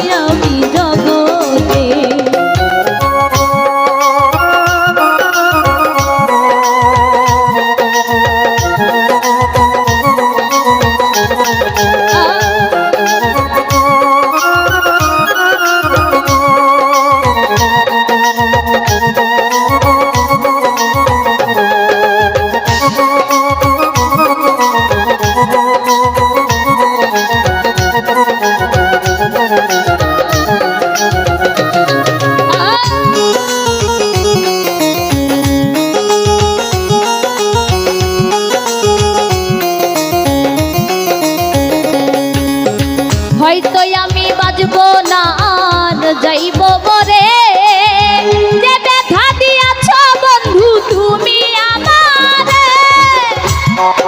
ছিল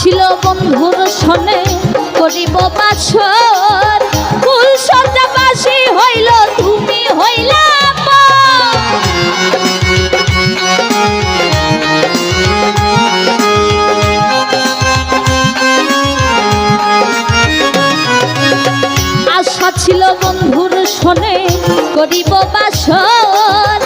ছিল বন্ধুর সনে, করিব বাছর। ফুল সর্দাবাসী হইল, তুমি হইল আশা ছিল বন্ধুর সনে, করিব বাসর